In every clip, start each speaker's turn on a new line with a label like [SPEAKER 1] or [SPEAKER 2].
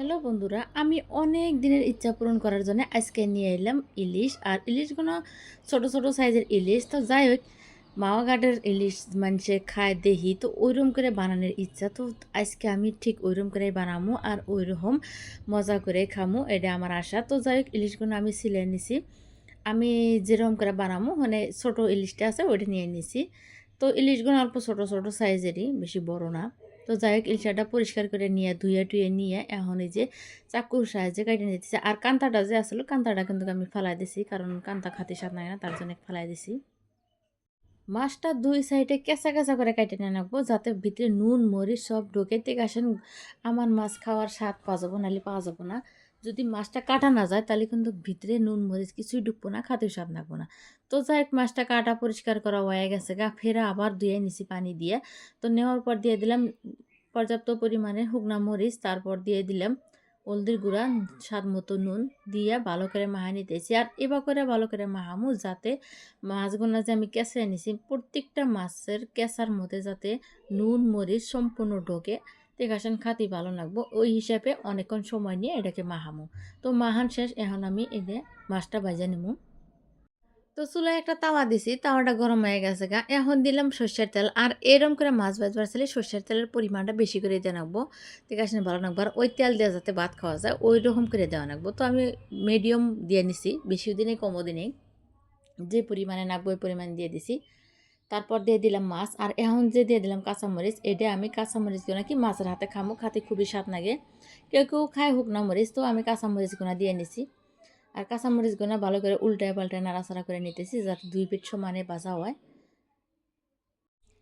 [SPEAKER 1] Hello বন্ধুরা, আমি অনেক দিনের ইচ্ছা পূরণ করার জন্য আজকে নিয়ে এলাম ইলিশ, আর ইলিশগুলো ছোট ছোট সাইজের ইলিশ, তো যাই হোক, মাওয়া ঘাটের ইলিশ মানুষে খায় দেহি, তো ওইরকম করে বানানোর ইচ্ছা, তো আজকে আমি ঠিক ওইরকম করে বানামো আর ওইরকম মজা করে খামো এটা আমার আশা। তো যাই হোক, ইলিশগুলো আমি সিলাই নিছি। আমি যেরকম করে বানামো মানে ছোট ইলিশটা আছে, ওইটা নিয়ে নিছি। তো ইলিশগুলো অল্প ছোট ছোট সাইজেরই, বেশি বড় না। তো যাই হোক, ইলিশাটা পরিষ্কার করে নিয়ে, ধুয়ে টুয়ে নিয়ে এখন এই যে চাকুর সাহায্যে কাটে নিতেছি। আর কান্তাটা যে আসলো, কান্তাটা কিন্তু আমি ফেলাই দিছি, কারণ কান্তা খাতে স্বাদ নাই না, তার জন্য ফেলাই দিছি। মাছটা দুই সাইডে কেঁচা কেঁচা করে কেটে নিয়ে রাখব, যাতে ভিতরে নুন, মরিচ সব ঢোকে থেকে আসেন আমার মাছ খাওয়ার স্বাদ পাওয়া যাব, নাহলে পাওয়া যাব না। যদি মাছটা কাটা না যায়, তাহলে কিন্তু ভিতরে নুন, মরিচ কিছুই ঢুকবো না খাতে স্বাদ লাগবো না। তো যাই হোক, মাছটা কাটা পরিষ্কার করা হয়ে গেছে গা, ফেরা আবার ধুয়ে নিছি পানি দিয়ে। তো নেওয়ার পর দিয়ে দিলাম পর্যাপ্ত পরিমাণে শুকনা মরিচ, তারপর দিয়ে দিলাম হলদির গুঁড়া, স্বাদ মতো নুন দিয়ে ভালো করে মাহা নিতেছি। আর এবার করে ভালো করে মাহামু যাতে মাছগুলো যে আমি কেঁচে নিছি, প্রত্যেকটা মাছের কেঁচার মধ্যে যাতে নুন, মরিচ সম্পূর্ণ ঢোকে। দেখাশান খাতি ভালো লাগবো। ওই হিসাবে অনেকক্ষণ সময় নিয়ে এটাকে মাহামু তো মাহান শেষ, এখন আমি এনে মাছটা ভাজা নিমু। তো চুলায় একটা তাওয়া দিছি, তাওয়াটা গরম হয়ে গেছে গা। এখন দিলাম সর্ষের তেল। আর এরম করে মাছ ভাজবার চাইলে সর্ষের তেলের পরিমাণটা বেশি করে দিয়ে রাখব ঠিক আছে ভালো রাখব আর ওই তেল দেওয়া যাতে ভাত খাওয়া যায়, ওই রকম করে দেওয়া রাখব তো আমি মিডিয়াম দিয়ে নিছি, বেশি দিনে কমও দিনে। যে পরিমাণে নাকবো ওই পরিমাণ দিয়ে দিছি। তারপর দিয়ে দিলাম মাছ। আর এখন যে দিয়ে দিলাম কাঁচামরিচ এটা আমি কাঁচামরিচগুলো কি মাছের হাতে খামো, খাতে খুবই স্বাদ লাগে। কেউ কেউ খায় হোক না মরিচ, তো আমি কাঁচামরিচ কাঁচামরিচগুলো দিয়ে নিছি। আর কাঁচামরিচগুলো ভালো করে উল্টায় পাল্টায় নাড়াচাড়া করে নিতেছি যাতে দুই পিঠ সমানে বাজা হয়।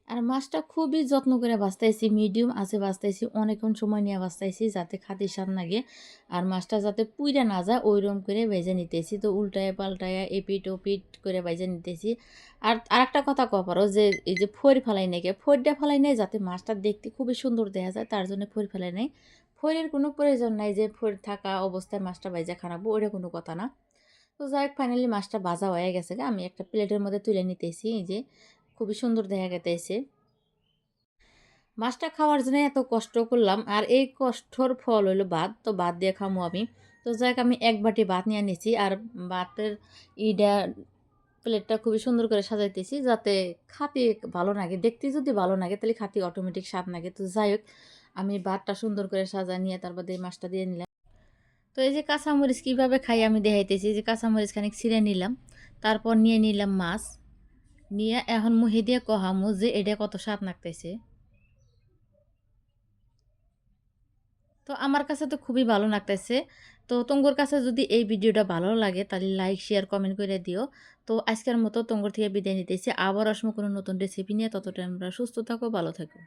[SPEAKER 1] আর মাছটা খুবই যত্ন করে বাঁচতেছি মিডিয়াম আছে বাঁচতেছি অনেকক্ষণ সময় নিয়ে বাঁচতেছি যাতে খাতে স্বাদ লাগে। আর মাছটা যাতে পুইরা না যায়, ওইরকম করে ভেজে নিতেছি। তো উল্টায় পাল্টায় এপিট ওপিট করে ভেজে নিতেছি। আর আরেকটা কথা পারো যে, এই যে ফৈর ফেলাই নেই ফৈরটা ফেলাই নেই যাতে মাছটা দেখতে খুবই সুন্দর দেখা যায়, তার জন্য ফৈর ফেলাই নেই। ফৈরের কোনো প্রয়োজন নাই যে ফৈর থাকা অবস্থায় মাছটা ভেজে খানাবো ওটা কোনো কথা না। তো যাই হোক ফাইনালি মাছটা ভাজা হয়ে গেছে আমি একটা প্লেটের মধ্যে তুলে নিতেছি, এই যে খুবই সুন্দর দেখা গেতেছে মাছটা খাওয়ার জন্য এত কষ্ট করলাম আর এই কষ্টর ফল হইল ভাত, তো ভাত দিয়ে খামো আমি। তো যাক আমি এক বাটি ভাত নিয়ে নিছি আর ভাতের ইডা প্লেটটা খুবই সুন্দর করে সাজাইতেছি যাতে খাতি ভালো লাগে, দেখতে যদি ভালো লাগে তাহলে খাতি অটোমেটিক স্বাদ লাগে। তো যাই হোক, আমি ভাতটা সুন্দর করে সাজা নিয়ে তারপর দিয়ে মাছটা দিয়ে নিলাম। তো এই যে কাঁচামরিচ কীভাবে খাই আমি দেখাইতেছি যে কাঁচামরিচ খানিক ছিঁড়ে নিলাম, তারপর নিয়ে নিলাম মাছ। নিয়ে এখন মুহি দিয়ে কহামু যে এটা কত স্বাদ নাকতেছে তো আমার কাছে তো খুবই ভালো লাগতেছে তো তঙ্গুর কাছে যদি এই ভিডিওটা ভালো লাগে তাহলে লাইক, শেয়ার, কমেন্ট করে দিও। তো আজকের মতো তঙ্গুর থেকে বিদায় নিতেছি। আবার আসমো কোনো নতুন রেসিপি নিয়ে। ততটা আমরা সুস্থ থাকো, ভালো থাকো।